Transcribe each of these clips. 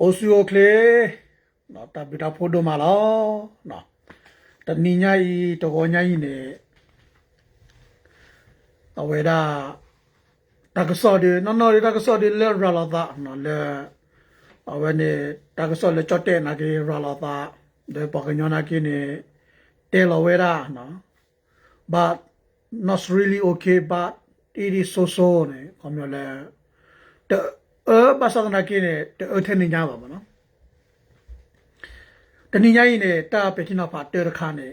အိုစီယိုကလေနော်တပိတာဖိုဒိုမာလောနော်တနိညာဤတကောညာဤနေအဝေဒာတကစောဒီနော်နော်တကစောဒီလေရလာတာနော်လေအဝေနေတကစောလေချတ်တဲ့နာကေရလာတာဒေပကညနာကိနေတေလဝေရာနော် but not really okay but it is so so နေခေါမျိုးလဲတ အဘာသာနာကိနေတအထနေကြပါမနော်တနိညာရင်နေတာပချနာပါတေရခါနေ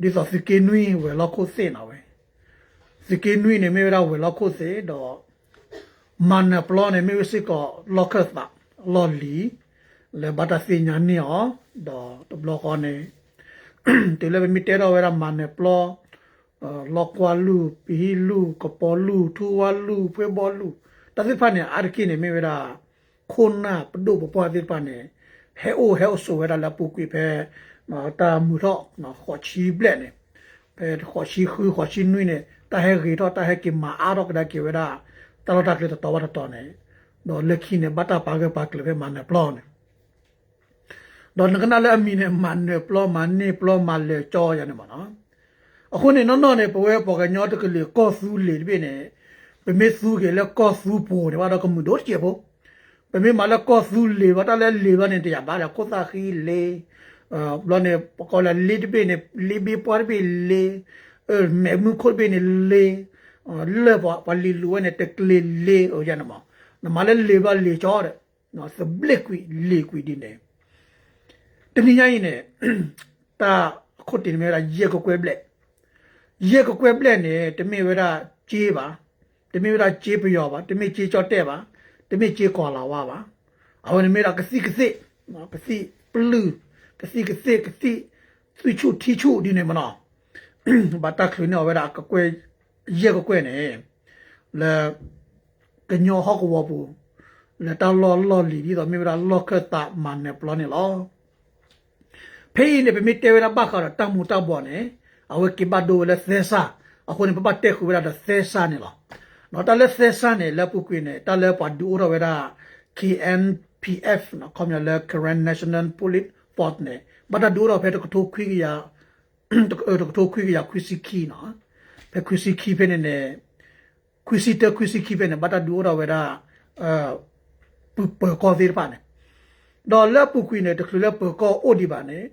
ဒီဆိုစကေနွီဝဲလောက်ကိုစင်နာဝဲစကေနွီနေမေရာဝဲလောက်ကိုစေတော့မန်နပလောနေမေဝစစ်ကောလောက်ခတ်တာလော်လီလေဘတာစညာနီအောတော့တဘလောကောနေတေလေမီတေရောဝဲရာမန်နပလောလောကွာလူပီလူကပေါ်လူထူဝါလူဖွေဘောလူတသိဖာနေအာကိနေမေဝရာခုနာပဒုပပွားသိဖာနေဟဲအိုဟဲအိုဆိုဝရာလာ ပုကွေဖဲမတာမူတော့နော်ခေါချီဘလက်နေဖဲခေါချီခူခေါချီနွိနေတာဟဲရီတော့တာဟဲကိမာအာတော့ကဒါကေဝရာတလောတာကလေးတော့ဝရတော့နေတော့လက်ခိနေဘတာပါကပါကလေးဖဲမနေပလောနေတော့ငကနာလည်းအမီနေမန်နေပလောမန်နေပလောမလေကြောရနေမှာနော်အခုနေနော်နော်နေပွဲပေါ်ကညောတကလေးကော့ဆူလေပြနေပမေဆူကလည်းကော့ ဆူပေါ်တယ်ဘာတော့ကမှုတော့ချေဖို့ပမေမလာကော့ဆူလေဘာတလည်းလေဘာနေတရားဘာလဲကောတာခီလေအာဘလနေပကောလာလေတပြနေလေဘီပေါ်ဘီလေအဲမေမှုခိုဘီနေလေလေဘာပလီလူနဲ့တကလေးလေဟိုရနမနမလည်းလေဘာလေချောတယ်နော်စဘလက်ကွီလေကွီဒီနေတနည်းရင်းနဲ့တာခုတ်တင်မဲရာရေကိုကွဲဘ လက်ရေကကွဲပလက်နေတမေဝရကြေးပါတမေဝရကြေးပြောပါတမေကြေးကြော့တဲ့ပါတမေကြေးခေါ်လာဝပါအဝနမေရကစီကစီနော်ကစီပလူကစီကစီကစီသူချူတီချူဒီနေမနော်ဘာတာခလနေဝရကကွဲရေကကွဲနေလေကညောဟောကဝပူလေတာလောလောလီဒီတော့မေဝရလောကတာမန်နေပလောနေလောဖေးနေပမေတေဝရဘခါတမူတဘောနေ awe kibado le thesa ako ni papa te ku da thesa ni lo no ta le thesa ni le pu kwi ni ta le pa du ro we da KNPF no kom ya le current national police force ni ba da du ro phe to ko kwi ya to ko kwi ya kwi si ki no phe kwi si ki phe ni ne kwi si te kwi si ki phe ni ba da du ro we da uh ပပကောသေးပါနဲ့တော့လက်ပုကွေနဲ့တခလလက်ပကောအိုဒီပါနဲ့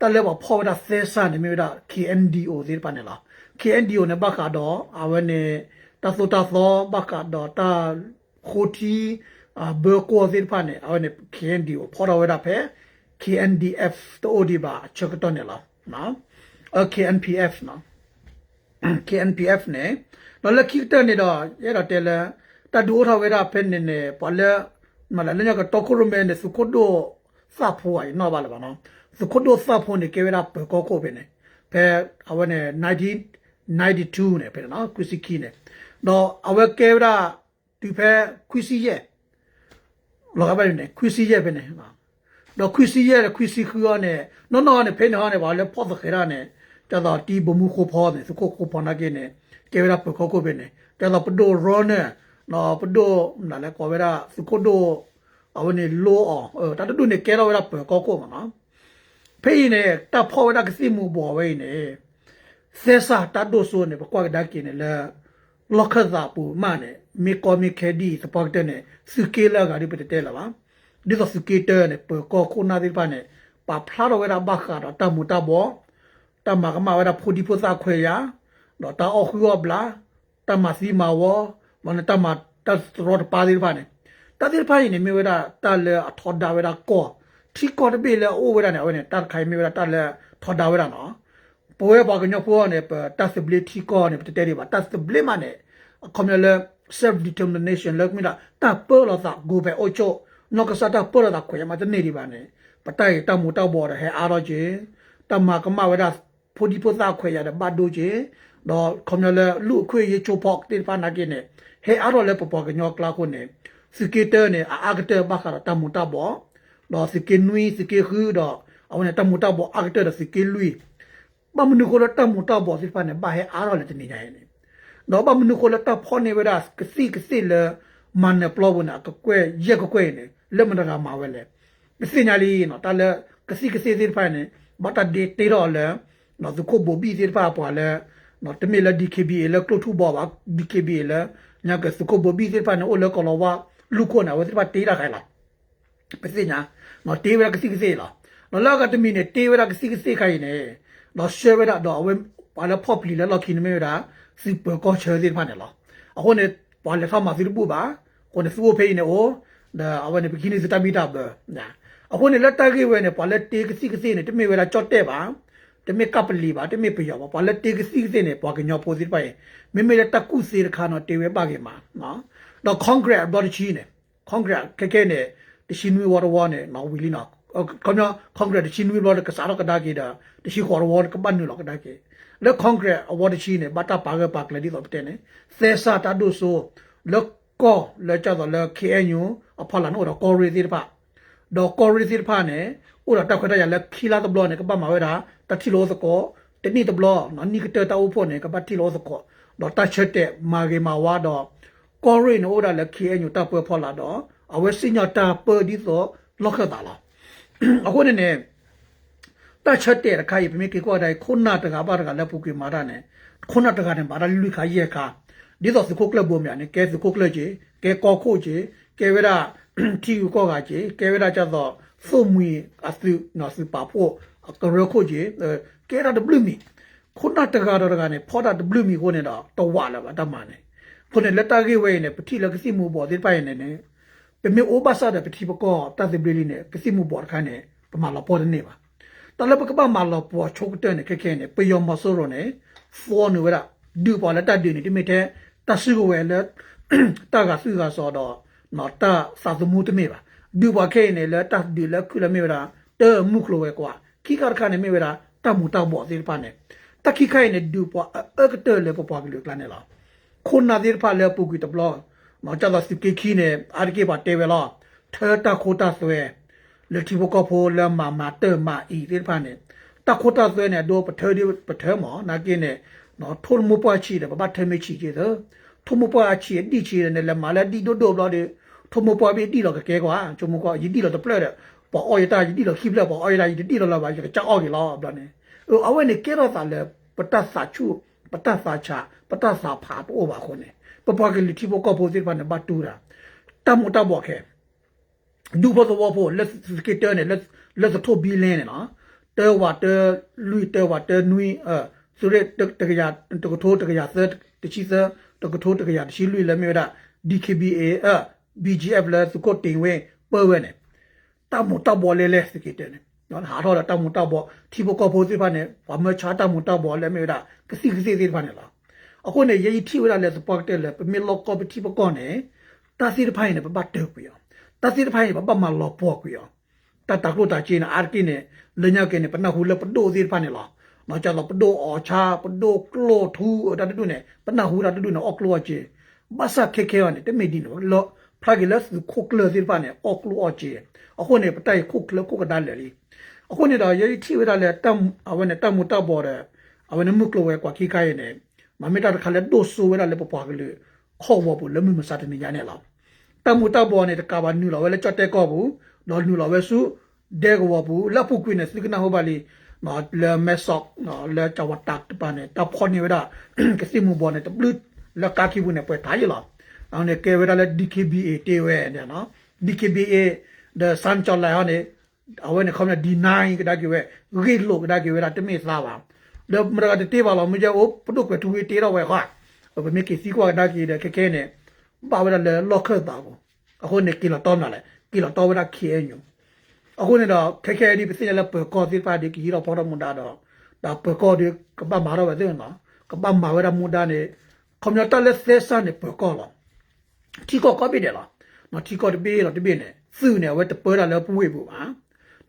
တလည်းဘောဖော်ဒါသဲဆာနေမျိုးဒါ KNDO သေးပါနဲ့လား KNDO နဲ့ဘကတော့အဝနေ တသုတသောဘကတော့တာခိုတီအဘကောသေးပါနဲ့အဝနေ KNDO ဖော်တော့ရဖဲ KNDF တိုဒီပါချက်တော့နေလားနော် KNPF နော် KNPF နဲ့တော့လက်ခိတနေတော့ရတော့တယ်လဲတဒူထောဝဲတာဖဲနေနေပေါ်လဲမလာလည်းကတော့ကိုရမဲနေစုကိုဒိုစဖို့အိနော်ပါလားနော်စုကိုဒိုစဖို့နေကေဝဲတာပကောကိုပဲနေဖဲအဝနေ1992နေဖဲနော်ကွစီကီနေ တော့အဝဲကေဝဲတာဒီဖဲကွစီရဲ့လောကပဲနေကွစီရဲ့ပဲနေနော်တော့ခွစီရဲ့ခွစီခူရနဲ့နော်နော်နဲ့ဖိနေဟာနဲ့ဘာလဲဖော့သခေရနဲ့တတော်တီဘမှုခိုဖောနဲ့စကိုကိုပနာကေနဲ့ကေဝရပခိုကိုပဲနဲ့တတော်ပဒိုရောနဲ့နော်ပဒိုနာလဲကောဝရစကိုဒိုအဝနေလောအောင်အဲတတူနဲ့ကဲရဝရပကောကိုမနော်ဖိနဲ့တဖောရကစီမှုဘောဝဲနဲ့ဆက်စာတတ်ဒိုဆိုနဲ့ပကွာဒါကိနဲ့လဲ လောက်ခသာပူမနဲ့မေကောမီခဲဒီစပတ်တဲ့နဲ့စကေလာကဒီပတဲ့လာပါဒီတော့စကေတာနဲ့ပကောခုနာဒီပါနဲ့ပါဖလာတော့ဝဲတာဘခါတော့တမူတဘောတမကမဝဲတာဖူဒီဖူစာခွေရတော့တာအော်ခူရဘလာတမစီမာဝမနတမတတ်ရောပါဒီပါနဲ့တတ်ဒီပါနေမြဝဲတာတလဲအထော်ဒါဝဲတာကောထီကောတပေလဲအိုဝဲတာနဲ့ဝဲနဲ့တတ်ခိုင်မြဝဲတာတလဲထော်ဒါဝဲတာနော်ပွဲပါကညဖိုးနဲ့တတ်စဘလီထီကောနဲ့တတဲဒီပါတတ်စဘလီမနဲ့ communal self determination လောက်မြတာတပေါ်လာတာဂိုပဲအိုချိုနောက်ကစားတာပေါ်လာခွေမှာတနေဒီပါနဲ့ပတိုင်တမူတောက်ပေါ်တယ်ဟဲအားတော့ချင်းတမကမဝဒဖိုဒီပိုသာခွေရတဲ့ဘတ်ဒိုချင်းတော့ communal လူအခွေရချိုပေါက်တင်ပါနာကိနဲ့ဟဲအားတော့လည်းပပကညောကလာခုနဲ့စကေတာနဲ့အာဂတာဘခရတမူတောက်ပေါ်တော့စကေနွီစကေခူတော့အဝန်တမူတောက်ပေါ်အာဂတာစကေလူီမမနုကိုလတမူတောက်ပေါ်စစ်ဖာနဲ့ဘာဟဲအားတော့လည်းတနေကြရဲ့ တော့ဘာမနုကိုလတဖောနေဝဒကစီကစီလေမန်နပလောဝနာကကွဲရက်ကွဲနေလက်မတကမှာဝဲလေပစညာလီနော်တလည်းကစီကစီသေးဖိုင်နေဘတ်တေတေရောလဲနော်သူခုဘဘီသေးပါပွာလဲနော်တမေလ DKB လဲကလုထူဘောပါ DKB လဲညာကစခုဘဘီသေးဖိုင်နေအိုလဲကောလောဝလူကိုနာဝတိပါတေးရခိုင်လားပစညာနော်တေးဝရကစီကစီလားနော်လာကတမီနေတေးဝရကစီကစီခိုင်နေနော်ရှေဝရတော့ဝဲပါလဖော့ပလီလဲလောက်ခိနမေရာ စီပကောချေသေးဖိုင်နေလားအခုနေပါလေဖာမစီပူပါကိုနေစူဖေးနေအိုဒါအဝနေပကိနေစတမီတာဘနာအခုနေလက်တကေဝဲနေပါလက်တေကစီကစီနေတမေဝဲလာကြော့တဲ့ပါတမေကပလီပါတမေပယောပါပါလက်တေကစီကစီနေပွားကညောပိုစီပိုင်မေမေလက်တကုစီရခါနော်တေဝဲပါကေမှာနော်တော့ concrete ဘော်ချီနေ concrete ကကဲနေတရှိနွေဝါဝါနေနော်ဝီလီနော်ကမ concrete တရှိနွေဘော်ကစားတော့ကဒါကေတာတရှိခေါ်ဝါကပန်နူလောကဒါကေ လက် concrete အဝါတချီနေဘတာပါကပါကလေဒီတော့တဲ့နေသေစာတတ်လို့ဆိုလက်ကောလက်ကြတော့လက် KNU အဖလာနော်တော့ core သေးပါတော့ core သေးပါနေဥရတက်ခရရလက်ခီလာတဘလနေကပတ်မှာဝဲတာတတိလို့စကောတနိတဘလနော်နိကတတောဖို့နေကပတ်တိလို့စကောတော့တချက်တဲ့မာဂေမာဝါတော့ core နော်ဥရလက် KNU တပ်ပွဲဖော်လာတော့အဝဲစညတာပဒီတော့လောက်ခတာလားအခုနေနေ တချက်တဲ့ခိုင်ပြမေကေကွာတိုင်းခုနတကပါတကလက်ပုကေမာရနဲ့ခုနတကနဲ့မာရလူခါရဲ့ခါဒီတော့စခုကလဘုံမြန်ကဲစခုကလကြီးကဲကောခုကြီးကဲဝရတီယူကောကကြီးကဲဝရကြတော့ဖုံမီအစနော်စပါဖို့ကရခုကြီးကဲရဒဘလူမီခုနတကတော့တကနေဖော်တာဒဘလူမီကိုနေတော့တော့ဝလာပါတမနဲ့ခုနေလက်တကေဝဲနေပတိလကစီမှုပေါ်ဒီပိုင်နေနေပမေအိုဘာစာတဲ့ပတိပကောတတ်ဘလီနေကစီမှုပေါ်ခါနေပမာလာပေါ်နေပါ တလပကပမာလာပေါ်ချုပ်တဲ့နေခက်ခဲနေပယောမဆိုးရောနေဖော်နေဝရဒူပေါ်လက်တဒူနေဒီမေတဲ့တဆူဝဲလက်တကဆူကစောတော့နော်တစာသမှုတမေပါဒူပါခဲနေလက်တဒူလက်ခုလမေရာတဲမှုခလိုဝဲကွာခိကာခါနေမေရာတမှုတဘောသေးပါနေတခိခိုင်နေဒူပေါ်အကတဲလေပေါ်ပေါ်ကလေးကလာနေလားခုနာသေးပါလေပုကွီတဘလောနော်ကြတော့စကိခီနေအာရကေပါတေဝဲလားထဲတခိုတာဆွဲ လက်တီဘကဖိုလမမတဲမအီသေးပါနေတခိုတာဆွဲနေတော့ပထဲဒီပထဲမောနာကင်းနေနော်ထုံမပွားချီတယ်ဘာထဲမချီကြတယ်ထုံမပွားချီဒီချီနေလေမာလာဒီဒိုဒိုဘလာဒီထုံမပွားပြီးတီတော့ကဲကွာချုံမကွာယီတီတော့တပလက်ပေါ်အော်ရတာယီတီတော့ခိပလက်ပေါ်အော်ရတာယီတီတော့လာပါကြောက်အော်ကြီးလားဘလာနေအဝဲနေကဲတော့တာလေပတတ်စာချူပတတ်စာချပတတ်စာဖာတော့ပါခေါနေပပကလီတီဘကပိုစီပါနေဘတူရာတမတဘောခဲ ဒူဘတော့ဘောလက်စကီတာနဲ့လက်လက်တော့ဘီလင်းနော်တဲဝါတဲလူတဲဝါတဲနွီအဲဆိုရက်တကရတကထိုးတကရသတချီသတကထိုးတကရတချီလူလည်းမြေတာ DKBA အ BGF လည်းစကောတင်ဝဲပေါ်ဝဲနေတမတဘောလဲလဲစကီတဲနေနော်ဟာတော့တမတဘောတီဘကပိုစီပါနေဘာမချာတမတဘောလည်းမြေတာကစီကစီစီပါနေလားအခုနေရေးထီဝရလဲစပတ်တယ်လဲပမီလောကောပတီပကောနေတာစီဖိုင်နေပပတ်တယ်ကွာတာစီဖိုင်ပ ပမလောပေါ်ကွာတတကလို့တာချင်းအာကိနေလညကေနေပနဟူလပဒိုစီဖိုင်နေလားနော်ကြတော့ပဒိုအောချာပဒိုကလိုထူတာတူနေပနဟူတာတူနေအောကလိုချေဘာစာခေခေဝနေတမေဒီနော်လောဖလာဂီလက်ခုကလိုစီဖိုင်နေအောကလိုအချေအခုနေပတိုင်ခုကလခုကဒါလေလီအခုနေတော့ရေးထီဝရလဲတမ်အဝနေတမ်မူတဘော်တယ်အဝနေမှုကလိုဝဲကွာခိခိုင်းနေမမေတာခါလက်ဒိုဆိုဝဲလည်းပပွားကလေးခေါ်ဘောဘူးလည်းမမစားတဲ့နေရနေလား တမူတဘောနဲ့တကဘာနူလာဝဲလည်းကြက်တဲ့ကောဘူးတော့နူလာဝဲစုဒဲကောဘူးလက်ပုကွင်းနဲ့စကနာဟောပါလီနော်လဲမက်ဆော့နော်လဲချဝတက်တပါနဲ့တပ်ခေါ်နေဝဲတာကစီမူဘောနဲ့တဘလူလက်ကကီဘူးနဲ့ပွဲထားရလားအောင်နေကေဝဲလည်း DKBA တေဝဲနဲ့နော် DKBA the sun ချလာဟောနေအဝဲနဲ့ခေါင်းနဲ့ D9 ကဒါကေဝဲဂိတ်လို့ကဒါကေဝဲတာတမေစားပါလေမရကတေးပါလောမကြအိုပဒုကတူဝေတေးတော့ဝဲခါဘမေကစီကွာဒါကြီးတဲ့ကကဲနဲ့ ပါဝရလေလော့ခတ်တာကိုအခုနေကီလာတော့နာလေကီလာတော့ဝရခေညုအခုနေတော့ခက်ခဲဒီပစနေလေပကောစီပါဒီကီရောပေါ်တော့မွန်တာတော့ဒါပကောဒီကပမာရောဝဲတဲ့နော်ကပမာဝရမွန်တာနေကွန်ပျူတာလက်သက်စနေပကောလောတီကောကောပိတယ်လားနော်တီကောတပေးတော့တပေးနေစုနေဝဲတပွဲတာလေပွေးဘူးပါ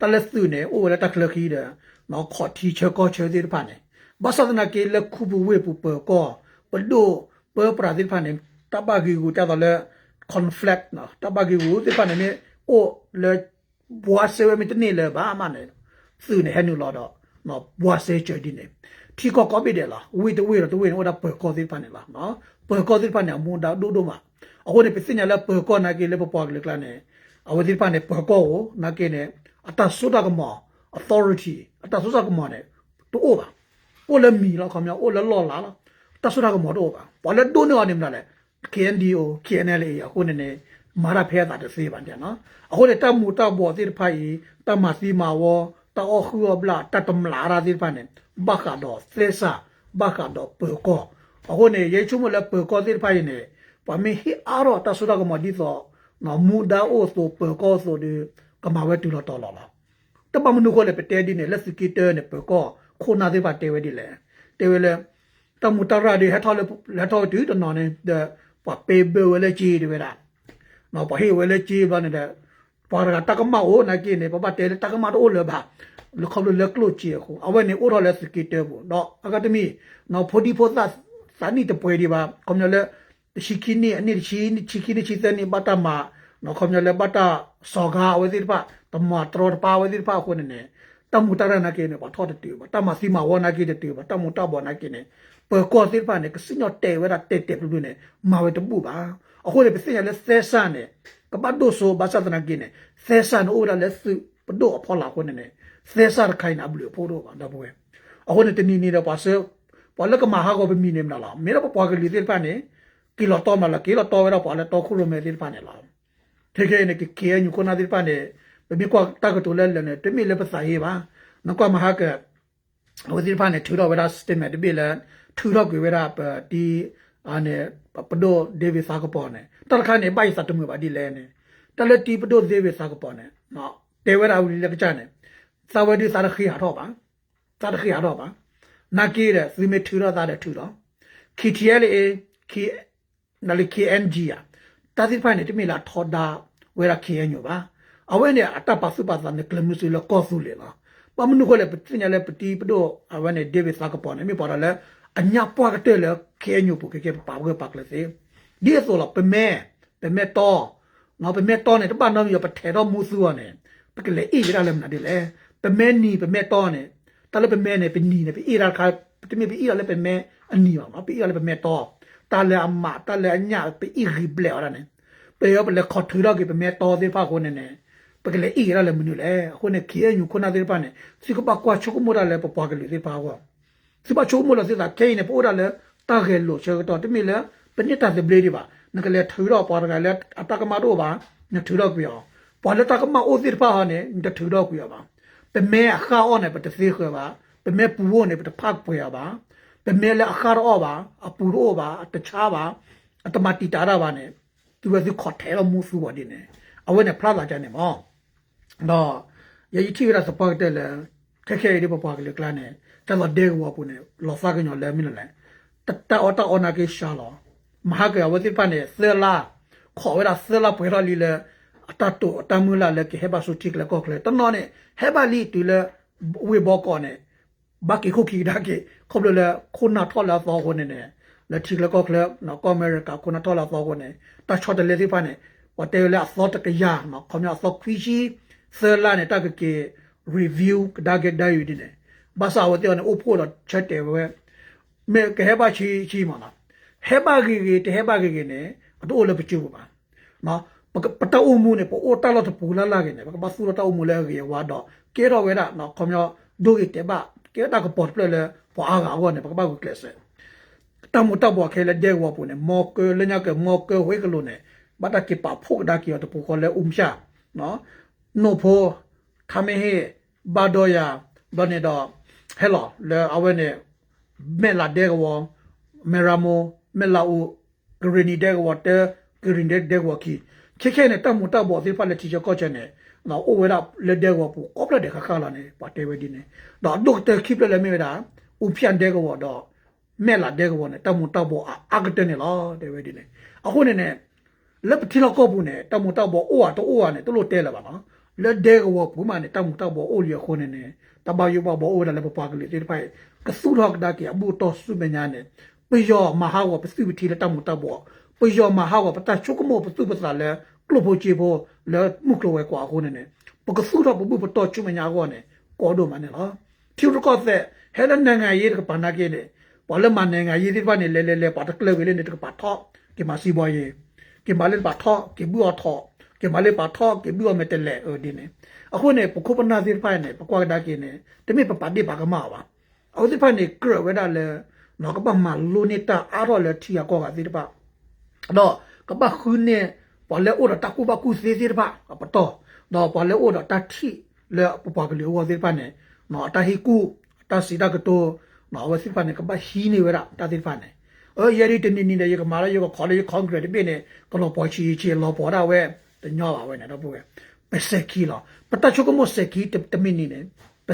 တလက်စုနေအိုဝဲတက်ခလခီတယ်နော်ခေါ်တီချေကောချေသေးပါနေဘာသာနာကေလခုဘဝေပူပကောပဒိုပပရာဒီဖာနေ တဘဂီကိုတတော်လေ conflict နော်တဘဂီကိုဒီဖာနေအိုလေဘွားဆေဝမီတနေလေဘာမနေသူနေဟနူလောတော့နော်ဘွားဆေချေဒီနေထီကောကောပိတယ်လားဝေတဝေတော့တဝေတော့ပကောဒီဖာနေလားနော်ပကောဒီဖာနေမွန်တာဒိုဒိုမှာအခုနေပစညာလေပကောနာကေလေပပွားကလေကလာနေအဝဒီပနဲ့ပကောနာကေနဲ့အတဆုတာကမ authority အတဆုတာကမနဲ့တိုးပါအိုလမီလောက်ခမအိုလလောလာလားတဆုတာကမတော့ပါဘာလဲတိုးနေအောင်နေမလား KNDO KNLA အခုနေနေမာရဖဲတာတစေးပါတဲ့နော်အခုလေတမှုတဘောတိဖိုင်တမစီမာဝတောခုဘလာတတမလာရာဒီပါနေဘခါတော့သေစာဘခါတော့ပေကောအခုနေရေချုံမလဲပေကောတိဖိုင်နေပမေဟီအာရောတဆုတာကမဒီတော့နော်မူဒါအိုဆိုပေကောဆိုဒီကမဝဲတူတော့တော်လာလားတပမနုကိုလည်းပတဲဒီနေလက်စကီတာနေပေကောခိုနာဒီပါတဲဝဲဒီလေတဲဝဲလေတမှုတရာဒီဟထောက်လေလက်ထောက်တူတနော်နေ ပပေဘဝဲလေကြီးဒီဝဲတာနော်ပဟေဝဲလေကြီးဘာနေတဲ့ပါရကတကမအိုနာကိနေပပတဲတကမတော့လေဘာလူခေါ်လေကလို့ချီခုအဝဲနေအိုရလက်စကီတာဘူးနော်အကဒမီနော်ဖိုဒီဖိုသတ်စာနီတပွဲဒီပါကွန်မြလေရှိခိနီအနိရှိနီချိခိနီချိတနီဘတာမာနော်ကွန်မြလေဘတာစောဂါဝဲဒီပါတမထရောပါဝဲဒီပါခုနေနေတမှုတရနာကိနေပါထောတ်တူပါတမစီမဝနာကိတူပါတမှုတဘောနာကိနေ ပကောစစ်ပါနေကစညောတဲဝဲတာတဲတဲပလူနေမာဝဲတပူပါအခုလေပစညလေဆဲဆန်နေကပတ်ဒိုဆိုဘာသာတနာကိနေဆဲဆန်အိုရလေစုပဒိုအဖော်လာခုနေနေဆဲဆာခိုင်နာဘလူပို့တော့ပါတော့ပွဲအခုနေတနီနေတော့ပါဆဲပေါ်လကမဟာကိုဘမီနေမလားမေရပပွားကလေးတဲ့ပါနေကီလိုတော့မလားကီလိုတော့ဝဲတော့ပါလေတော့ခုလိုမဲတဲ့ပါနေလားထေခဲနေကကေညကိုနာတဲ့ပါနေဘမီကွာတကတူလဲလဲနေတမီလဲပစာရေးပါနကွာမဟာက ဝဒီပါနေထူတော့ဝဲတာစတင်မဲ့တပိလဲထူတော့ကြွေတာဒီအာနေပဒိုဒေးဗစ်စာကပေါ်နေတရခါနေပိုက်စတ်တမှုပါဒီလဲနေတလက်တီပဒိုဒေးဗစ်စာကပေါ်နေနော်တေဝရာဝီလကချနေစာဝဒီစာရခိဟာတော့ပါစာရခိဟာတော့ပါနာကီရစီမေထူတော့သားတဲ့ထူတော့ KTLA K နလ KNG อ่ะတာဒီဖိုင်နေတမီလာထော်ဒါဝဲရာ KNU ပါအဝဲနေအတပါစုပါသနဲ့ကလမှုစီလကောဆူလေလား ပမနုခလေပတိညာလေပတိပဒိုအဝဲနေဒေးဗစ်စာကပေါ်နေမိပေါ်လာအညာပွားကတဲ့လေ KNU ပုကေကေပါဝဲပါကလေစီဒီဆိုလာပမဲပမဲတော့နော်ပမဲတော့နေတပတ်တော့ရပထဲတော့မူဆူရနေပကလေအေးရလည်းမနာဒီလေပမဲနီပမဲတော့နေတလည်းပမဲနေပနီနေပအေးရခါပတိမေပအေးရလည်းပမဲအနီပါမပအေးရလည်းပမဲတော့တလည်းအမတလည်းအညာပအေးရီဘလေရနေပေရပလေခေါ်ထူတော့ကပမဲတော့သေးပါကိုနေနေ ပကလေအေးရလည်းမနူလေခုနေခီယညခုနာသေးပါနေစီကပကွာချုကမိုရလည်းပပွားကလေးသေးပါကွာစီပချုကမိုရသေးတာခဲနေပို့ရလည်းတာခဲလို့ချေတော့တမီလေပနိတာတဲ့ဘလေဒီပါနကလေထူတော့ပေါ်ကလည်းအတကမတော့ပါနထူတော့ပြောပေါ်လက်တကမအိုသေးပါဟာနေတထူတော့ပြောပါပမဲအခါအောနဲ့ပတသေးခွဲပါပမဲပူဝနေပတဖတ်ပွေပါပမဲလေအခါရောပါအပူရောပါတခြားပါအတမတီတာရပါနဲ့သူကဒီခေါ်ထဲတော့မူဆူပါဒီနေအဝဲနဲ့ဖလာလာကြနေမော တော့ရည်ချီရစပတ်တယ်လေခက်ခဲရပပွားကလေးကလာနေတလဒေဝပူနေလောဖာကညောလဲမင်းလဲတတအော်တာအော်နာကေရှာလောမဟာကဝတိပနေဆလာခေါ်ဝရဆလာပွေရလီလေအတတူအတမူလာလေကေဟဘဆုတိကလေကောကလေတနော်နေဟဘလီတူလေဝေဘောကောနေဘာကိခုခိဒါကေခေါပလေခုနာထောလာသောဟိုနေနေလက်တိကလေကောကလေနော်ကောအမေရိကခုနာထောလာသောဟိုနေတချောတလေတိပနေဝတဲလေအသောတကရနော်ခေါမြအသောခွီရှိ ဆလာနေတကကေ review ဒါကေဒါယူဒီနေဘာသာဝတေနေအဖို့တော့ချက်တယ်ပဲမေကဟဘချီချီမလားဟဲဘာဂီဂီတဟဲဘာဂီဂီနေအတူလည်းပချူပါနော်ပတအုံမှုနေပိုအိုတလောတပူလာလာကနေပကပဆူလတအုံမှုလဲရေဝါတော့ကေတော့ဝဲတာနော်ခေါမျောဒိုဂီတေဘာကေတာကပေါ်ပလဲပွားကာအောနေပကပကူကလဆက်တမတဘွားခဲလဲဒဲဝပူနေမော်ကလညကမော်ကဝဲကလို့နေဘာတကေပါဖို့ဒါကီတော့ပူခေါ်လဲအုံရှာနော် နိုဖိုခမေဟေဘာဒိုယာဘနေတော့ဟဲလောလဲအဝဲနေမဲလာဒဲဝမေရာမိုမဲလာဦးဂရီနီဒဲဝတာဂရီနီဒဲဝကီခေခေနဲ့တမှုတဘောသေးဖက်လက်တီချော့ချက်နဲ့နော်အိုဝဲတာလက်တဲ့ကောပူကောပလက်တဲ့ခခလာနေပါတဲဝဲဒီနေတော့ဒုတ်တဲ့ခိပလက်မေတာဥဖြန်တဲ့ကောတော့မဲလာတဲ့ကောနဲ့တမှုတဘောအာဂတဲ့နေလားတဲဝဲဒီနေအခုနေနဲ့လက်ပတိလောက်ကောပူနဲ့တမှုတဘောအိုဝါတော့အိုဝါနဲ့တို့လို့တဲလာပါနော် လက်တဲ့ကောပူမနဲ့တမှုတဘောအိုလျခုနေနေတဘာယူပါဘောအိုဒါလည်းပပကလေးဒီဖိုင်ကဆူတော့ဒါကီအဘူတော့စုမညာနေပြယောမဟာဝပစီဝတီလက်တမှုတဘောပယောမဟာဝပတချုကမောပတုပစလဲကလပိုချေဘောလဲမှုကလဝဲကွာခုနေနေပကဆူတော့ဘဘပတော့ချုမညာကောနေကောဒိုမနေလားဖြူရကောတဲ့ဟဲလနငါရေးကပနာကေနေဘောလမနငါရေးဒီပါနေလဲလဲလဲပါတကလဝဲလေနေတကပါတော့ကေမစီဘောယေကေမလဲပါတော့ကေဘူအတော့ ke male pa tho ke bi me te le o di ne a ko ne pa ko pa na si pa ne pa kwa da ke ne te me pa pa di pa ka ma ba a si pa ne kro we da le no ka pa ma lo ne ta a ro le ti ya ko ga si pa တော့ကပခုနေပေါ်လေအိုတာကူဘကူစီစီပါအပတော့တော့ပေါ်လေအိုတာတတိလေပပကလေးဝစီပါနေနော်တဟီကူတစီတကတော့နော်ဝစီပါနေကပဟီနေဝရတတိပါနေအော်ယရီတနေနေရကမာရရကခေါ်လေကွန်ကရစ်ပြနေကလောပေါ်ချီချီလောပေါ်တာဝဲတညောပါဝဲနေတော့ဘူးပစကီလာပတချကမစကီတမင်းနေပ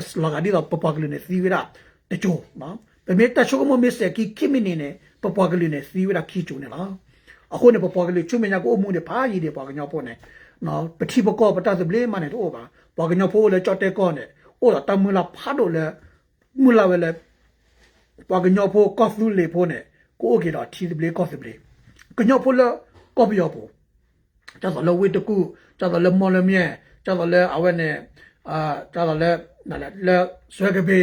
စလာဂဒီတော့ပပကလေးနေစီဝရတချို့နော်ပမေတချကမမစကီခိမင်းနေပပကလေးနေစီဝရခီချိုနေလားအခုနေပေါ်ပေါ်ကလေးချုံမညာကိုအမှုနေဖာကြီးတယ်ပေါ်ကညောပေါ်နေနော်ပတိပကောပတသပလေးမနေတော့ပါပေါ်ကညောဖို့လေကြော့တဲ့ကောနေအိုလာတမလာဖာတော့လေမူလာဝဲလေပေါ်ကညောဖို့ကော့ဖူးလေဖို့နေကိုအို ကေတော့ထီသပလေးကော့သပလေးကညောဖို့လေကော့ပြောဖို့ကျတော့လေဝေတကူကျတော့လေမော်လမြဲကျတော့လေအဝဲနေအာကျတော့လေနာလေလေဆွဲကပေ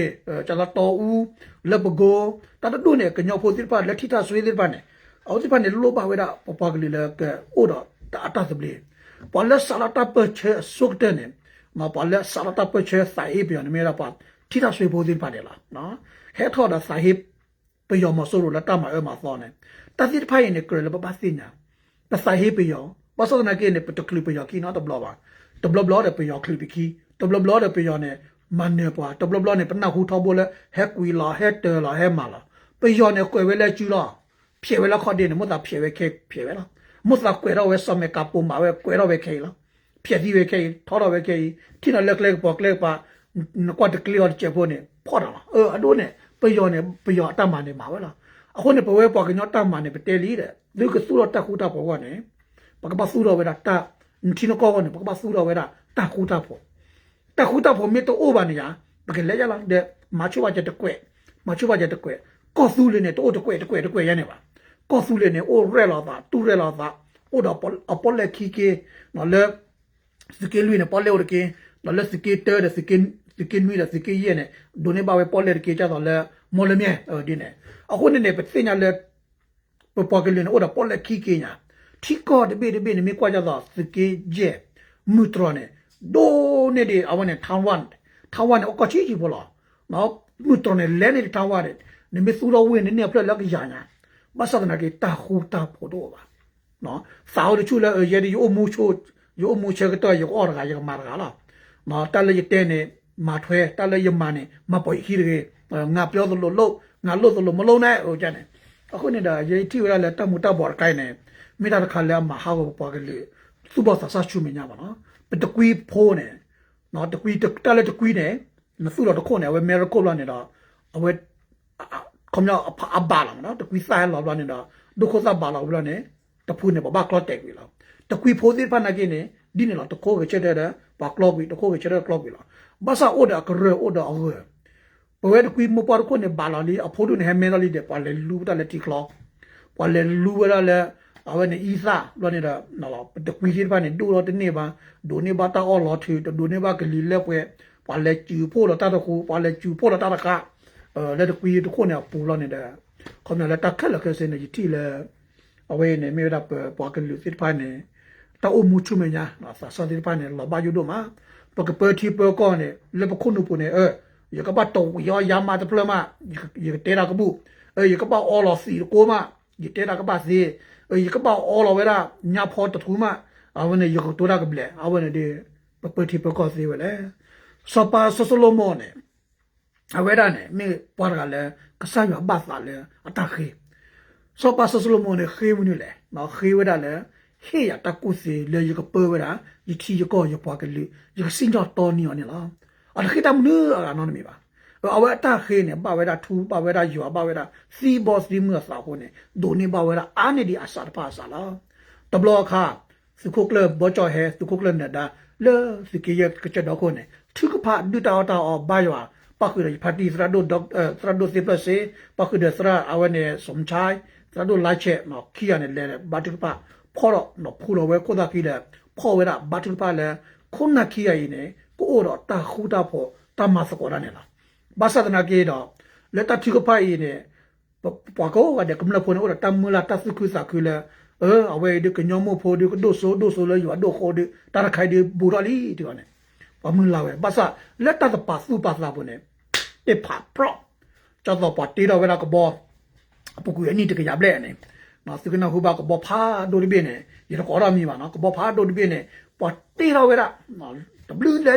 ကျတော့တော်ဦးလက်ပကိုတတတုနေကညောဖို့တိပါလက်ထိတာဆွေးလေးပါနေအော်ဒီပန်လောပါဝဲတာပပကလေးလေကအိုတော့တာတာသပလီပလက်ဆလာတာပချေဆုကတဲ့နေမပလက်ဆလာတာပချေဆိုင်ပြနေမရပါထိတာဆွေဖို့ဒီပါတယ်လားနော်ဟဲထော်တာဆိုင်ပယောမဆိုလိုလာတမအမသောနေတသစ်ဖိုင်နေကရလပပစင်ညာပဆိုင်ပယောပစောနာကေနေပတကလီပယော ကီနော်တဘလပါတဘလဘလတဲ့ပယောကလီပကီတဘလဘလတဲ့ပယောနေမန်နေပွားတဘလဘလနေပနခုထောဘောလေဟက်ကွီလာဟက်တဲလာဟဲမာလာပယောနေကွယ်ဝဲလဲကျူလားဖြေဝဲလာခေါ်တယ်မတ်တာဖြေဝဲခဲဖြေဝဲလာမတ်တာကွယ်တော့ဝဲစမေကပုံမှာဝဲကွယ်တော့ဝဲခဲလာဖြေဒီဝဲခဲထော်တော့ဝဲခဲတိနလက်လက်ပေါကလက်ပါကွာတကလီော်ချက်ဖို့နေဖော်တာလားအဲအတို့နဲ့ပယောနဲ့ပယောအတမနေမှာဝဲလားအခုနေပဝဲပေါကညောတမနေပတဲလီတဲ့လူကသူတော့တခုတာပေါ်ကနေ ပကပဆူတော့ဝဲတာတတိနကောကနေပကပဆူတော့ဝဲတာတခုတာပေါ်တခုတာပေါ်မြေတော့အိုးပါနေရပကလက်ရလာတဲ့မချူဝါချက်တကွဲမချူဝါချက်တကွဲကောဆူလေးနဲ့တော့တကွဲတကွဲတကွဲရနေပါကောဆူလေနေအိုရဲလာတာတူရဲလာတာအိုတော့အပေါ်လက်ခီကေနော်လေစကေလူနေပေါ်လေိုကေနော်လေစကေတဲတဲ့စကေစကေမီတဲ့စကေရဲနေဒိုနေပါဝဲပေါ်လေကေချတော့လေမော်လမြဲဒီနေအခုနေနေပစညာလေပပကလေးနေအိုတော့ပေါ်လက်ခီကေညာ ထီကောတပိတပိနေမိကွာကြတော့စကေဂျေမူထရနေဒိုနေဒီအဝနေထောင်ဝန်ထောင်ဝန်အကချီကြီးဘောလားနော်မူထရနေလဲနေထောင်ဝန်နေမစူတော့ဝင်းနေနေပြလက်ကြာညာမဆဒနာကေတာခူတာဖို့တော့ပါနော်စာအုပ်ချူလာရဒီယိုမူချိုယိုမူချေကတော့ယောအော်ရာ ယောမာရာလာနော်တလည်းတဲ့နေမထွဲတလည်းယမနေမပွိခီရေငါပြောသလိုလို့ငါလို့သလိုမလုံးနဲ့ဟိုကြတယ်အခုနေတာရေတီရလည်းတမှုတဘော်ကိုင်းနေမိတာခါလည်းမဟာဘောပွားကလေးသူဘောဆဆချူမညာပါနော်ပတကွီဖိုးနေနော်တကွီတလည်းတကွီနေမစုတော့တခုနေဝဲမေရကိုလာနေတော့အဝဲ kom ya a bala na to kwi sa la la ne da do ko sa bala bla ne to phu ne ba ba klot tek wi la to kwi pho si pa na ke ne di ne la to ko ge che de da ba klot wi to ko ge che de klot wi la ba sa o da ka ပဝဲတကွီမပေါ်ကိုနေဘာလာလီအဖိုးတို့နေဟဲမင်းလေးတဲ့ပါလေလူတလည်းတီကလောပါလေလူဝရလည်းအဝနေဤသာလောနေတာနော်တကွီကြီးပါနေဒူတော့တနေ့ပါဒူနေပါတာအော်လောထီဒူနေပါကလီလက်ပွဲပါလေကျူဖို့တော့တတခုပါလေကျူဖို့တော့တတခါအဲလက်တကွီတခုနေပူလောနေတဲ့ခေါင်းလည်းတခက်လက်ခဲစနေကြီးတီလဲအဝေးနေမြေရပ်ပွားကလူစစ်ပါနေတောက်မှုချုမညာနော်ဆာဆန်ဒီပါနေလဘယူတို့မှာပကပတိပကောနေလက်ပခုနုပုန်နေအဲ 也个把东要亚马的不嘛，也也带那个布，呃，也个把奥老师过嘛，也带那个把谁，呃，也个把奥老为啦，人家跑的图嘛，啊，我呢有个多那个不嘞，啊，我呢的不不提不告诉我嘞，说把说说罗摩呢，啊，为啦呢，没把那个嘞，个啥原把啥嘞，啊，大黑，说把说说罗摩呢黑不呢嘞，那黑为啦嘞。黑呀，他故事了一个包为啦，一提一个一把个六，一个新疆到你啊你啦。 အတခေတမနူအကနော်နေပါအဝဲတခေနေပါဝဲတာထူပါဝဲတာယောပါဝဲတာစီဘော့စ်ဒီမစာခုနေဒိုနေပါဝဲတာအာနေဒီအစာပါစာလားတဘလခါစခုကလဘောချောဟဲစခုကလနေတာလေစကီရကချတော့ခုနေထုကဖာဒူတာတာအဘယော pakuda parti srado dok srado siplase pakuda sra awane somchai srado lache no kia ne le batik pa phoro no phulo we koda ki le pho we da batik pa le khunna kia yi ne ko oro ta khuda pho ta ma sa ko ra ne la basadana ke do le ta thi ko pa yi ne ပွားကော ကတဲ့ကမ္လဖုန်ဝတာတမ်မလာတသုခုစာခုလေ เออเอาไว้ดิกညောမဖို့ဒီကဒိုဆိုဒိုဆိုလဲယူဒိုခိုဒီတာခိုင်ဒီဘူရလီဒီကနဲ့ဘာမလာဝဲဘာသာလက်တတ်ပါစုပါလာဖို့ ਨੇ တေဖာပရောကျော်တော့ပါတီတော့ဝဲကဘောပုကူအနိတကရပလဲနေနော်စကနာဟူဘာကဘောဖာဒိုဒီဘင်းနေရကောရမီပါနော်ကဘောဖာဒိုဒီဘင်းနေပါတီတော့ဝဲနော် W လဲ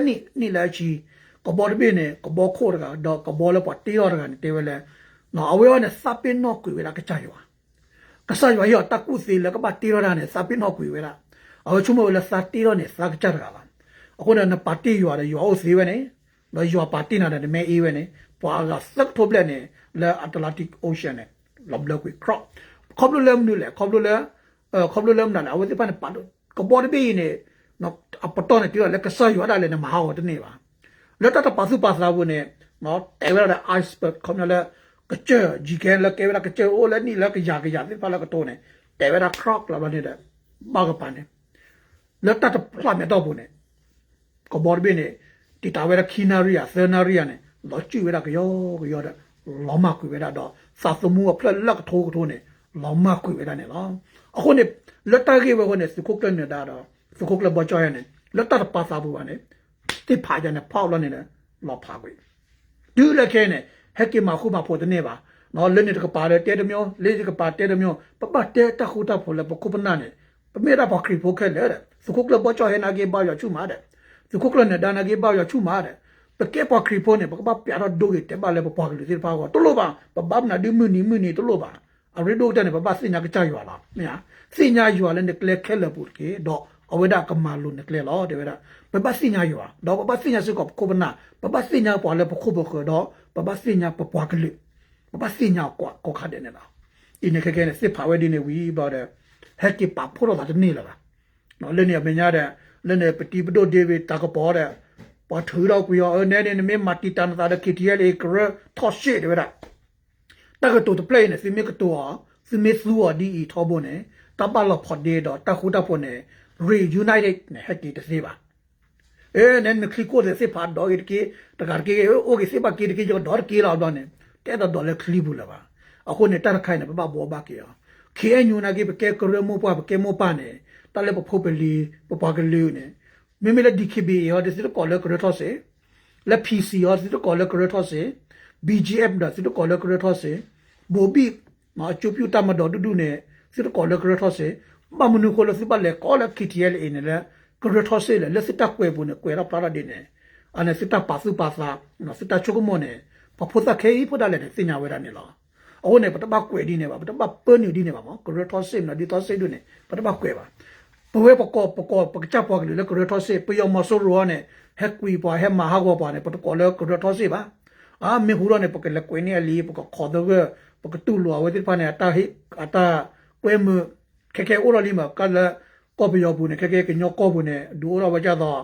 နိနိလဲချီကဘောဒီဘင်းနေကဘောခိုရကတော့ကဘောလဲပါတီတော့ကနေတေဝဲလဲနော်အဝဲနဲ့စပင်းတော့ကွေဝဲကကြရွာကဆာရွာရတကုစီလကပါတီရတာနဲ့စာပင်းတော့ကွေဝဲလားအဝချုံမဝဲလာစာတီရနဲ့စာကကြတာပါအခုနဲ့ပါတီရွာရရွာအိုစီဝဲနေလောရွာပါတီနာတဲ့မဲအေးဝဲနေပွာကစက်ထုတ်လက်နေလဲအတ္တလန်တစ်အိုရှန်နဲ့လောဘလကွေခရော့ခေါပလိုလမ်နူလေခေါပလိုလမ်အဲခေါပလိုလမ်နာအဝတိပန်ပါတော့ကဘော်ဘီနေ နော်အပတော်နဲ့တီရလက်ကဆာရွာတာလည်းမဟာဝတနေပါလက်တတပါစုပါစလာဘူးနဲ့နော်တဲဝဲတဲ့ iceberg ခေါမလဲကကြဂျီကန်လက်ကဲဝဲကကြအိုလည်းနီလက်ကရာကရာဒီပါလကတော့နေတဲဝဲတာ croc လာပါနေတဲ့ဘာကပန်နေလက်တတဖလာမြတော့ဘူးနဲ့ကဘော်ဘီနေတီတာဝဲခီနာရီယာဆနာရီယာနဲ့လောချီဝဲတာကယောကယောတဲ့လောမကွေဝဲတာတော့စာသမှုကဖလက်လက်ထိုးထိုးနေလောမကွေဝဲတာနဲ့လားအခုနေလက်တကေဝဲကနေစကုတ်ကနေတာတော့ စကုတ်ကလဘောချောရနေလက်တပါစာဘူးကနေတိဖာကြနေဖောက်လနေလောဖာကွေဒူလက်ခဲနဲ့ဟက်ကင်မှာခုမှဖို့တဲ့နေပါနော်လက်နေတကပါလေတဲတမျိုးလေးတကပါတဲတမျိုးပပတဲတခုတာဖို့လေပကုပနာနဲ့ပမေတာပခရီဖို့ခဲလေစခုကလဘချောဟေနာကေဘာရချူမာတဲ့စခုကလနဲ့ဒါနာကေဘာရချူမာတဲ့ပကေပခရီဖို့နဲ့ပကပပြရဒိုကေတဲပါလေပပကလေစီပါကောတလို့ပါပဘမနာဒီမနီမနီတလို့ပါအရီဒိုတဲ့ပပစညာကချရွာလားမညာစညာရွာလဲနဲ့ကလေခဲလေပုတ်ကေတော့ အဝဒကမာလူနဲ့ကလေလောတဲ့ဝဒပပစညာရွာတော့ပပစညာစကောကိုပနာပပစညာပေါ်လေပခုဘကတော့ပပစညာပပွားကလေးပပစညာကွာကိုခါတဲ့နေလားအင်းကကဲနဲ့စစ်ပါဝဲဒီနေဝီပါတဲ့ဟက်ကိပါဖို့တော့တဲ့နေလားနော်လည်းနေမညာတဲ့လည်းနေပတိပဒိုဒေးဗစ်တာကပေါ်တဲ့ပါထူတော့ကွေရောအနေနဲ့မေမတီတန်တာတဲ့ KTL ကရထော့ရှစ်တဲ့တကတူတပလေးနဲ့စီမီကတူအောင်စီမီဆူအဒီအထောဘုန်နဲ့တပလဖော်ဒေတော့တခုတဖို့နဲ့ reunited နဲ့ဟက်ကိတစေပါ eh nen me kliko de se pa do it ki ta kar ke o ke se ba ki ki jo dor ki la do ne te da do le kli bu la ba a ko ne tar khai ne ba bo ba ki ya ki e nyu na ki ke ko re mo pa ke mo pa ne ta le ba pho pe li pa pa ke li ne me me le di ki bi yo de se ko le ko re tho se le pc yo se ko le ko re tho se bgf da se ko le ko re tho se bo bi ma chu pyu ta ma do du du ne se ko le ko re tho se ba mu nu ko le se ba le ko le ktl e ne le ကရထောဆေးလေလက်စ စ်တပ်ကွယ်ဘူးနဲ့ကွယ်တော့ပါရတဲ့နဲ့အနေစစ်တပ်ပါစုပါစာနော်စစ်တပ်ချုပ်မနဲ့ပဖို့သခဲဖို့တယ်နဲ့စညာဝဲတာနဲ့လားအခုနဲ့ပတပကွယ်ဒီနဲ့ပါပတပပနေဒီနဲ့ပါမောကရထောဆေးနော်ဒီထောဆေးတို့နဲ့ပတပကွယ်ပါပဝဲပကောပကောပကချပွားကလေးကရထောဆေးပယောမဆိုးရောနဲ့ဟက်ကွီပွားဟက်မဟာကောပွားနဲ့ပတကောလေကရထောဆေးပါအာမေဟူရောနဲ့ပကလက်ကွယ်နေလီပကခေါ်တော့ပကတူလောဝဲတိပါနဲ့အတာဟိအတာကွဲမ ခဲခဲအိုရလီမကလာကောပယောဘူးနဲ့ခက်ခဲကညောကောဘူးနဲ့ဒူရောဝကြတော့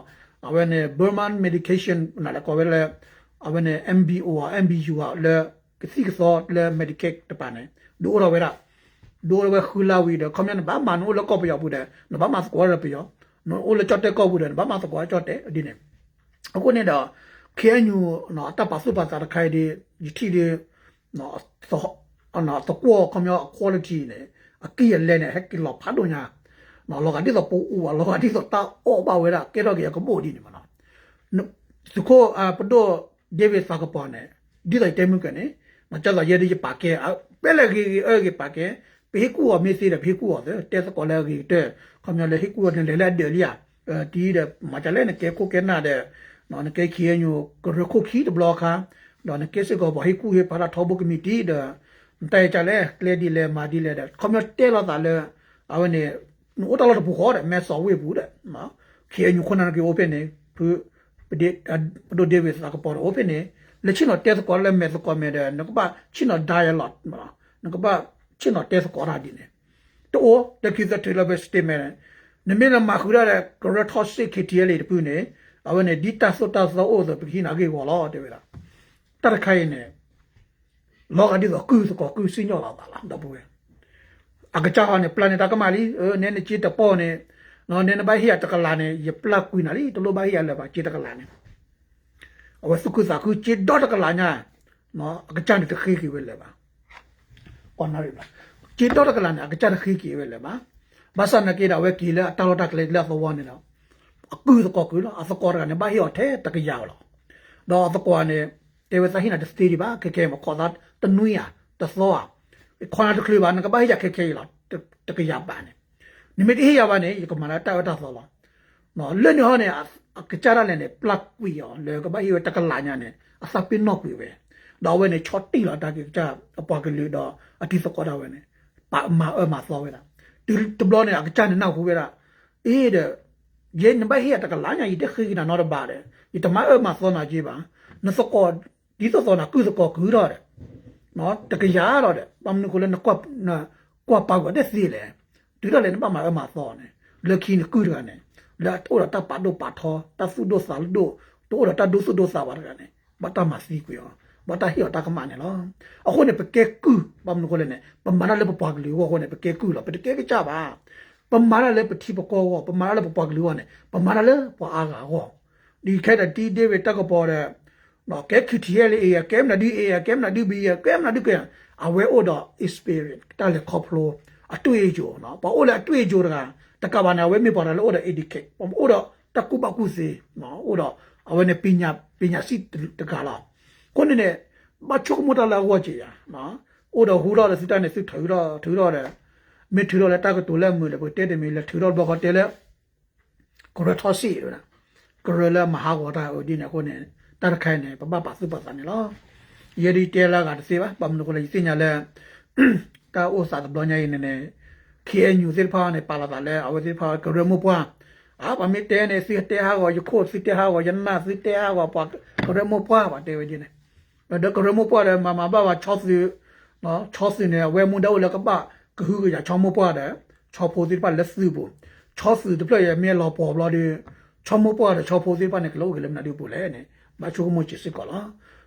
အဝနဲ့ Burman medication နာလကောဝဲလေအဝနဲ့ MBO MBU လေကစီကစောလေ medicate တပါနဲ့ဒူရောဝဲတာဒူရောဝဲခူလာဝီဒကွန်မြန်ဘာမနိုလကောပယောဘူးတဲ့နဘာမစကောရပယောနော်အိုလချတ်တဲ့ကောဘူးတဲ့ဘာမစကောချတ်တဲ့ဒီနဲ့အခုနဲ့တော့ KNU နော်တပါစုပါတာခိုင်ဒီဒီတီဒီနော်သောအနာတကောကွန်မြ quality နဲ့ အကီရလဲနဲ့ဟက်ကီလောဖတ်တော့ညာနော်လောကတိတော့ပူဦးလောကတိတော့တာအောပါဝဲတာကဲတော့ကမို့ဒီနေမနော်သူကိုအပဒိုဒေးဗစ်ဖာကပေါ်နေဒီလိုက်တဲမှုကနေမကြလာရဲဒီပါကဲပဲလေကြီးအဲ့ကြီးပါကဲဘေကူအမေးစီတဲ့ဘေကူတဲ့တဲစကောလဲကြီးတဲ့ခမလေဟီကူနဲ့လေလက်တယ်လျာတီးတဲ့မကြလဲနဲ့ကဲကိုကဲနာတဲ့နော်ကဲခီယညိုကရခုခီတဲ့ဘလော့ခါတော့ကဲစကောဘဟီကူဟေပါရာထောဘကမီတီတဲ့ တိုင်ချလဲကလေဒီလဲမာဒီလဲတဲ့ကွန်မြူတဲလာတာလဲအဝနေနိုတလာတပူခေါ်တဲ့မဲဆော်ဝေဘူးတဲ့နော်ခေညခုနကကိုပင်းနေသူပဒေဒိုဒေးဗစ်ကပေါ် open နေလက်ချင်တော့ test ကောလဲမဲကောမဲတဲ့ငါကချင်တော့ dialogue နော်ငါကချင်တော့ test ကောရဒီနေတော့တကိသတယ်ဘစတေမဲနမင်းမခူရတဲ့ correctoxic KTL တပူနေအဝနေဒီတာဆိုတာဆိုအိုဆိုပခိနာကေကောလောတဲ့ဗလားတရခိုင်နေ လောကဒီတော့ကူစကောကူစညောလာတာလားတော့ဘူးအကကြအနေ planet ကမာလီနဲနေချစ်တပေါ်နေနော်နဲနဘဟိယတကလာနေယပလကွီနာလီတလိုဘဟိယလည်းပါချစ်တကလာနေအဝစုကုစာကုချစ်ဒေါ်တကလာညာနော်အကကြနေတခိခိဝဲလည်းပါပေါ်နာရီပါချစ်ဒေါ်တကလာနေအကကြတခိခိဝဲလည်းပါဘာစနကေတာဝဲကီလာတာလတာကလေလာသောဝနေတော့အကူစကောကူလာအစကောရကနေဘာဟီော်ထဲတကရောက်လာတော့အစကောနေ တေဝသဟိနာတစတီဒီဘာကေကေမခေါ်တာတနွေးရတသောခေါ်တာတကလေးဘာနကဘာဟီရကေကေလာတကရောက်ပါနေနိမတိဟိယဘာနေကမလာတာဝတာသောလာနော်လွညောနေအကကြရလည်းနေပလတ်ကွီရောလေကဘာဟီတကလာညာနေအစပင်းနော့ကွီပဲတော့ဝဲနေချော့တီလာတာကကြအပွားကလေးတော့အတိစကောတာဝဲနေပါမအမသောဝဲတာဒီတဘလနဲ့အကချန်နောက်ခုပဲလားအေးတဲ့ယေနဘဟိယတကလာညာဤတခိနာနော်ပါတယ်ဒီတမအမသောနာကြည့်ပါနစကော ဒီသောနာကုသကောကူတော့တယ်နော်တကရတော့တယ်ပမ်နကိုလည်းကွပ်နကွပ်ပောက်တဲ့စီလေဒီတော့လည်းပမအမသောနေလက်ခင်းကူရနေလာတော့တပတ်တော့ပတ်ထောတဆုဒိုဆာလဒိုတော့တဒုဆုဒိုဆာပါရနေဘတ်တမစီကွယောဘတ်တဟိယတကမနေလောအခုနေပကေကူပမ်နကိုလည်းနေပမနာလည်းပပကလေးဟောနေပကေကူလောပကေကကြပါပမာရလည်းပတိပကောပမာရလည်းပပကလူကနေပမာရလည်းပအားကာဟောဒီခဲတဲ့တီဒေးဝတကပေါ်တဲ့ နော်ကဲခတီရလေအေကဲမနာဒီအေကဲမနာဒီဘီကဲမနာဒီကအဝဲအိုဒ experience တလည်းခေါပလိုအတွေ့အကြုံနော်ဘာအိုလဲအတွေ့အကြုံတကတကဘာနာဝဲမေပေါ်တယ်အိုဒ educate ပအိုဒတကူပကူစီနော်အိုဒအဝဲနေပညာပညာစီတကလာကိုနေနဲ့မချုံမတလာဝကြရနော်အိုဒဟူတော့စစ်တနဲ့စစ်ထူတော့ထူတော့တယ်မေထူတော့လက်တကတူလက်မွေလေကိုတဲတယ်မီလက်ထူတော့ဘောကတဲလက်ကိုရထောစီရလားကိုရလာမဟာဝတာအိုဒီနေကိုနေ တရခိုင်နေပပပစုပစနေလောယရီတဲလာကတစေပါပမနကိုလေစညာလဲကာအိုစာတဘညိုင်းနေနေခေညူစစ်ဖာနေပါလာတာလဲအဝစစ်ဖာကရမပွားအာပမေတဲနေစီတဲဟာကိုယခိုစီတဲဟာကိုယနာစီတဲဟာကိုပါကရမပွားပါတဲဝဒီနေဘဒကရမပွားတယ်မမဘာဝချောစီနော်ချောစီနေဝဲမှုတော့လကပါကဟူကရချောမပွားတယ်ချောဖိုဒီပါလက်စုဘူးချောစုတပလရမြေလောပေါ်ဘလာဒီချောမပွားတယ်ချောဖိုဒီပါနေကလောကလည်းမနာဒီပူလဲနေ မချိုမချစ်စကလာ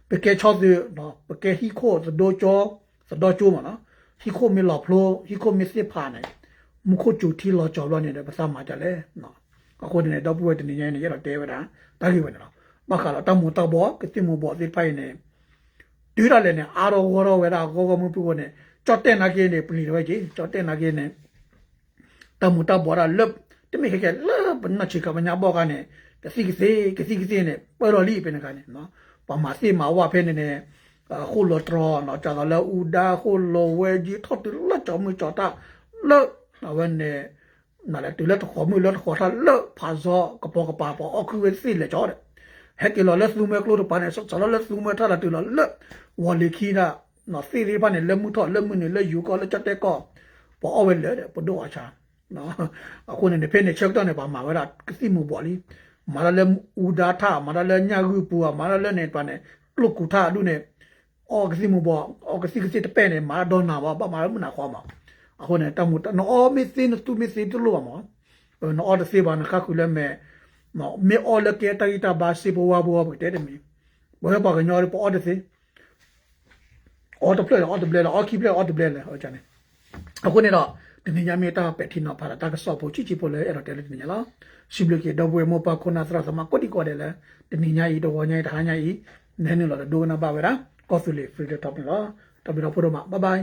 ပကေချောဒီနော်ပကေဟီခိုသဒိုချောသဒိုချိုမနော်ဟီခိုမြေလောဖလိုဟီခိုမြေစစ်ဖာနေမခုချူတီလောချောလောနေတယ်ပစမှာကြလဲနော်အခုဒီနေ့တော့ပွေးတနေနေရတော့တဲဝတာတာကြီးဝင်တော့မခါတော့တမူတော့ဘောကတိမဘောဒီပိုင်နေဒီရလည်းနေအာရောဝရောဝဲတာကိုကမှုပြုကိုနေကြော့တဲ့နာကြီးနေပလီတော့ကြီးကြော့တဲ့နာကြီးနေတမူတဘောရလပ်တမိခဲလပ်ဘနချီကမညာဘောကနေ ကစီကစီကစီကစီနေပရော်လီပနေကနေနော်ပမာစီမာဝဖဲနေနေခုလထရနော်ကြာလာဥဒါခုလဝဲကြီးထော့တလချောမချတာလနဝနေနာလည်းတူလက်ခေါ်မှုလက်ခေါ်တာလဖာဇောကပေါ်ကပါပေါ်အခုဝဲစီလေကြောတဲ့ဟက်ကီလောလက်စုမဲကလို့ပါနေဆောချလောလက်စုမဲထားလာတူလောလက်ဝလီခီနာနော်စီရီပါနေလက်မှုထော့လက်မှုနေလက်ယူကောလက်ချက်တဲ့ကောပေါ်အဝဲလေတဲ့ပဒိုအချာနော်အခုနေဖေးနေချက်တော့နေပါမှာဝဲတာကစီမှုပေါ်လီ မာရလဲဥဒါထမာရလဲညာကူပူမာရလဲနေပနေလုကူထလူနေအော်ကစီမှုပေါ်အော်ကစီကစီတပဲ့နေမာဒိုနာပါပါမာရမနာခေါ်မှာအခုနေတမှုတနော်မစ်စင်းတူမစ်စင်းတူလို့မှာနော်အော်တစေပါနခကူလဲမဲနော်မေအော်လကေတာဂီတာဘာစီဘဝဘဝဘတဲ့တယ်မီဘယ်ပါကညော်ပေါ်အော်တစေအော်တပလက်အော် တပလက်အော်ကီပလက်အော်တပလက်ဟောချာနေအခုနေတော့ဒီညမေတာပက်တီနော်ပါတာကဆော့ဖို့ချီချီဖို့လဲအဲ့တော့တယ်ဒီညလားစီဘလကေတော့ဘွေမောပါခုနာသရသမကိုတီကိုတယ်လဲဒီညကြီးတော့ညကြီးတခါညကြီးနဲနေလို့ဒိုနာပါဝဲတာကော်ဖီလေးဖရီတော့တော့နော်တော့ပြီးတော့ပို့တော့မှာဘိုင်ဘိုင်